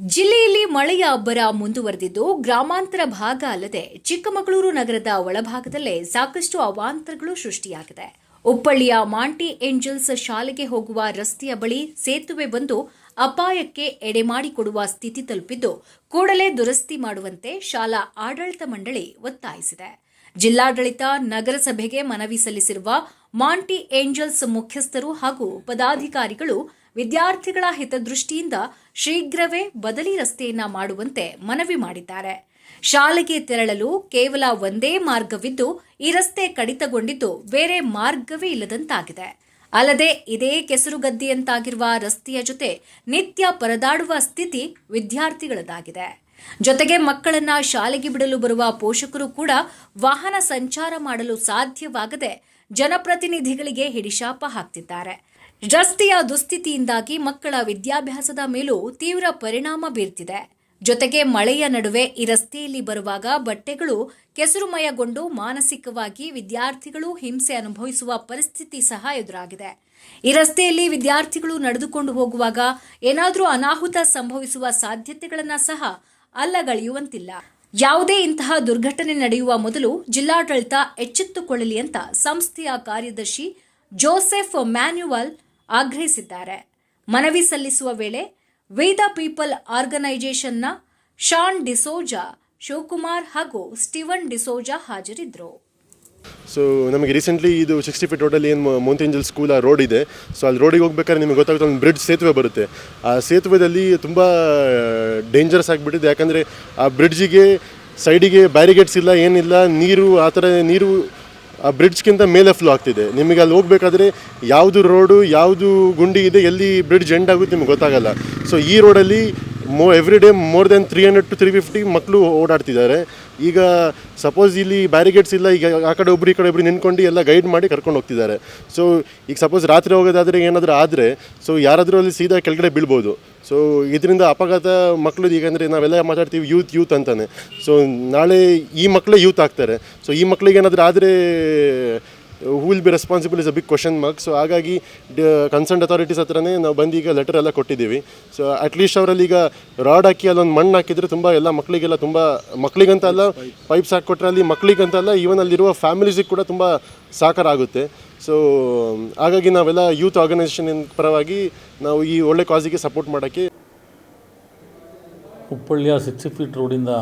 ಜಿಲ್ಲೆಯಲ್ಲಿ ಮಳೆಯ ಅಬ್ಬರ ಮುಂದುವರೆದಿದ್ದು ಗ್ರಾಮಾಂತರ ಭಾಗ ಅಲ್ಲದೆ ಚಿಕ್ಕಮಗಳೂರು ನಗರದ ಒಳಭಾಗದಲ್ಲೇ ಸಾಕಷ್ಟು ಅವಾಂತರಗಳು ಸೃಷ್ಟಿಯಾಗಿದೆ. ಹುಬ್ಬಳ್ಳಿಯ ಮಾಂಟಿ ಏಂಜಲ್ಸ್ ಶಾಲೆಗೆ ಹೋಗುವ ರಸ್ತೆಯ ಬಳಿ ಸೇತುವೆ ಬಂದು ಅಪಾಯಕ್ಕೆ ಎಡೆಮಾಡಿಕೊಡುವ ಸ್ಥಿತಿ ತಲುಪಿದ್ದು, ಕೂಡಲೇ ದುರಸ್ತಿ ಮಾಡುವಂತೆ ಶಾಲಾ ಆಡಳಿತ ಮಂಡಳಿ ಒತ್ತಾಯಿಸಿದೆ. ಜಿಲ್ಲಾಡಳಿತ ನಗರಸಭೆಗೆ ಮನವಿ ಸಲ್ಲಿಸಿರುವ ಮಾಂಟಿ ಏಂಜಲ್ಸ್ ಮುಖ್ಯಸ್ಥರು ಹಾಗೂ ಪದಾಧಿಕಾರಿಗಳು ವಿದ್ಯಾರ್ಥಿಗಳ ಹಿತದೃಷ್ಟಿಯಿಂದ ಶೀಘ್ರವೇ ಬದಲಿ ರಸ್ತೆಯನ್ನ ಮಾಡುವಂತೆ ಮನವಿ ಮಾಡಿದ್ದಾರೆ. ಶಾಲೆಗೆ ತೆರಳಲು ಕೇವಲ ಒಂದೇ ಮಾರ್ಗವಿದ್ದು ಈ ರಸ್ತೆ ಕಡಿತಗೊಂಡಿದ್ದು ಬೇರೆ ಮಾರ್ಗವೇ ಇಲ್ಲದಂತಾಗಿದೆ. ಅಲ್ಲದೆ ಇದೇ ಕೆಸರುಗದ್ದೆಯಂತಾಗಿರುವ ರಸ್ತೆಯ ಜೊತೆ ನಿತ್ಯ ಪರದಾಡುವ ಸ್ಥಿತಿ ವಿದ್ಯಾರ್ಥಿಗಳದಾಗಿದೆ ಜೊತೆಗೆ ಮಕ್ಕಳನ್ನ ಶಾಲೆಗೆ ಬಿಡಲು ಬರುವ ಪೋಷಕರು ಕೂಡ ವಾಹನ ಸಂಚಾರ ಮಾಡಲು ಸಾಧ್ಯವಾಗದೆ ಜನಪ್ರತಿನಿಧಿಗಳಿಗೆ ಹಿಡಿಶಾಪ ಹಾಕ್ತಿದ್ದಾರೆ. ರಸ್ತೆಯ ದುಸ್ಥಿತಿಯಿಂದಾಗಿ ಮಕ್ಕಳ ವಿದ್ಯಾಭ್ಯಾಸದ ಮೇಲೂ ತೀವ್ರ ಪರಿಣಾಮ ಬೀರ್ತಿದೆ. ಜೊತೆಗೆ ಮಳೆಯ ನಡುವೆ ಈ ರಸ್ತೆಯಲ್ಲಿ ಬರುವಾಗ ಬಟ್ಟೆಗಳು ಕೆಸರುಮಯಗೊಂಡು ಮಾನಸಿಕವಾಗಿ ವಿದ್ಯಾರ್ಥಿಗಳು ಹಿಂಸೆ ಅನುಭವಿಸುವ ಪರಿಸ್ಥಿತಿ ಸಹ ಎದುರಾಗಿದೆ. ಈ ರಸ್ತೆಯಲ್ಲಿ ವಿದ್ಯಾರ್ಥಿಗಳು ನಡೆದುಕೊಂಡು ಹೋಗುವಾಗ ಏನಾದರೂ ಅನಾಹುತ ಸಂಭವಿಸುವ ಸಾಧ್ಯತೆಗಳನ್ನು ಸಹ ಅಲ್ಲಗಳೆಯುವಂತಿಲ್ಲ. ಯಾವುದೇ ಇಂತಹ ದುರ್ಘಟನೆ ನಡೆಯುವ ಮೊದಲು ಜಿಲ್ಲಾಡಳಿತ ಎಚ್ಚೆತ್ತುಕೊಳ್ಳಲಿ ಅಂತ ಸಂಸ್ಥೆಯ ಕಾರ್ಯದರ್ಶಿ ಜೋಸೆಫ್ ಮ್ಯಾನ್ಯುವಲ್ ಆಗ್ರಹಿಸಿದ್ದಾರೆ. ಮನವಿ ಸಲ್ಲಿಸುವ ವೇಳೆ ವೇದ ಪೀಪಲ್ ಆರ್ಗನೈಸೇಷನ್ನ ಶಾನ್ ಡಿಸೋಜಾ, ಶಿವಕುಮಾರ್ ಹಾಗೂ ಸ್ಟೀವನ್ ಡಿಸೋಜಾ ಹಾಜರಿದ್ದರು. ಸೊ ನಮಗೆ ರೀಸೆಂಟ್ಲಿ ಇದು ಸಿಕ್ಸ್ಟಿ ಫೀಟ್ ರೋಡಲ್ಲಿ ಏನು ಮೌಂಟೇಂಜಲ್ ಸ್ಕೂಲ್ ಆ ರೋಡ್ ಇದೆ. ಸೊ ಅಲ್ಲಿ ರೋಡಿಗೆ ಹೋಗ್ಬೇಕಾದ್ರೆ ನಿಮಗೆ ಗೊತ್ತಾಗುತ್ತೆ ಒಂದು ಬ್ರಿಡ್ಜ್ ಸೇತುವೆ ಬರುತ್ತೆ. ಆ ಸೇತುವೆದಲ್ಲಿ ತುಂಬ ಡೇಂಜರಸ್ ಆಗಿಬಿಟ್ಟಿದೆ. ಯಾಕಂದರೆ ಆ ಬ್ರಿಡ್ಜಿಗೆ ಸೈಡಿಗೆ ಬ್ಯಾರಿಗೇಡ್ಸ್ ಇಲ್ಲ, ಏನಿಲ್ಲ, ನೀರು, ಆ ಥರ ನೀರು, ಆ ಬ್ರಿಡ್ಜ್ಗಿಂತ ಮೇಲೆ ಫ್ಲೋ ಆಗ್ತಿದೆ. ನಿಮಗೆ ಅಲ್ಲಿ ಹೋಗಬೇಕಾದ್ರೆ ಯಾವುದು ರೋಡು ಯಾವುದು ಗುಂಡಿ ಇದೆ, ಎಲ್ಲಿ ಬ್ರಿಡ್ಜ್ ಎಂಡ್ ಆಗುತ್ತೆ ನಿಮ್ಗೆ ಗೊತ್ತಾಗಲ್ಲ. ಸೊ ಈ ರೋಡಲ್ಲಿ ಮೋ every day more than three hundred to three fifty ಮಕ್ಕಳು ಓಡಾಡ್ತಿದ್ದಾರೆ. ಈಗ ಸಪೋಸ್ ಇಲ್ಲಿ ಬ್ಯಾರಿಗೇಡ್ಸ್ ಇಲ್ಲ, ಈಗ ಆ ಕಡೆ ಒಬ್ರು, ಈ ಕಡೆ ಒಬ್ರು ನಿಂತ್ಕೊಂಡು ಎಲ್ಲ ಗೈಡ್ ಮಾಡಿ ಕರ್ಕೊಂಡು ಹೋಗ್ತಿದ್ದಾರೆ. ಸೊ ಈಗ ಸಪೋಸ್ ರಾತ್ರಿ ಹೋಗೋದಾದರೆ ಏನಾದರೂ ಆದರೆ ಸೊ ಯಾರಾದರೂ ಅಲ್ಲಿ ಸೀದಾ ಕೆಳಗಡೆ ಬೀಳ್ಬೋದು. ಸೊ ಇದರಿಂದ ಅಪಘಾತ ಮಕ್ಕಳು ಈಗ ಅಂದರೆ ನಾವೆಲ್ಲ ಮಾತಾಡ್ತೀವಿ ಯೂತ್ ಯೂತ್ ಅಂತಾನೆ. ಸೊ ನಾಳೆ ಈ ಮಕ್ಕಳೇ ಯೂತ್ ಆಗ್ತಾರೆ. ಸೊ ಈ ಮಕ್ಕಳಿಗೆ ಏನಾದರೂ ಆದರೆ who will be responsible is a big question mark so ಹಾಗಾಗಿ ಕನ್ಸರ್ನ್ ಅಥಾರಿಟೀಸ್ ಹತ್ರನೇ ನಾವು ಬಂದು ಈಗ ಲೆಟರ್ ಎಲ್ಲ ಕೊಟ್ಟಿದ್ದೀವಿ. ಸೊ ಅಟ್ಲೀಸ್ಟ್ ಅವರಲ್ಲಿ ಈಗ ರಾಡ್ ಹಾಕಿ, ಅಲ್ಲೊಂದು ಮಣ್ಣು ಹಾಕಿದರೆ ತುಂಬ ಎಲ್ಲ ಮಕ್ಕಳಿಗೆಲ್ಲ ತುಂಬ ಮಕ್ಕಳಿಗಂತ ಅಲ್ಲ ಪೈಪ್ಸ್ ಹಾಕಿಕೊಟ್ರೆ ಅಲ್ಲಿ ಮಕ್ಕಳಿಗಂತ ಅಲ್ಲ ಈವನ್ ಅಲ್ಲಿರುವ ಫ್ಯಾಮಿಲೀಸಿಗೆ ಕೂಡ ತುಂಬ ಸಾಕಾರ ಆಗುತ್ತೆ. ಸೊ ಹಾಗಾಗಿ ನಾವೆಲ್ಲ ಯೂತ್ ಆರ್ಗನೈಸೇಷನ್ ಪರವಾಗಿ ನಾವು ಈ ಒಳ್ಳೆ ಕಾಸಿಗೆ ಸಪೋರ್ಟ್ ಮಾಡೋಕ್ಕೆ ಹುಬ್ಬಳ್ಳಿಯ ಸಿಕ್ಸ್ಟಿ ಫೀಟ್ ರೋಡಿಂದ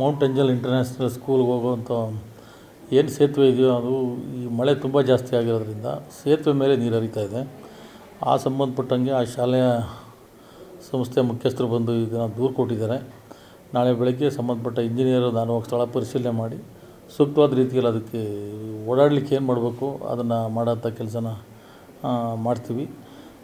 ಮೌಂಟ್ ಏಂಜಲ್ ಇಂಟರ್ನ್ಯಾಷನಲ್ ಸ್ಕೂಲ್ಗೆ ಹೋಗುವಂಥ ಏನು ಸೇತುವೆ ಇದೆಯೋ ಅದು ಈ ಮಳೆ ತುಂಬ ಜಾಸ್ತಿ ಆಗಿರೋದ್ರಿಂದ ಸೇತುವೆ ಮೇಲೆ ನೀರು ಹರಿತಾ ಇದೆ. ಆ ಸಂಬಂಧಪಟ್ಟಂಗೆ ಆ ಶಾಲೆಯ ಸಂಸ್ಥೆ ಮುಖ್ಯಸ್ಥರು ಬಂದು ಇದನ್ನು ದೂರು ಕೊಟ್ಟಿದ್ದಾರೆ. ನಾಳೆ ಬೆಳಗ್ಗೆ ಸಂಬಂಧಪಟ್ಟ ಇಂಜಿನಿಯರು ನಾನು ಹೋಗಿ ಸ್ಥಳ ಪರಿಶೀಲನೆ ಮಾಡಿ ಸೂಕ್ತವಾದ ರೀತಿಯಲ್ಲಿ ಅದಕ್ಕೆ ಓಡಾಡಲಿಕ್ಕೆ ಏನು ಮಾಡಬೇಕು, ಅದನ್ನು ಮಾಡೋಂಥ ಕೆಲಸನ ಮಾಡ್ತೀವಿ.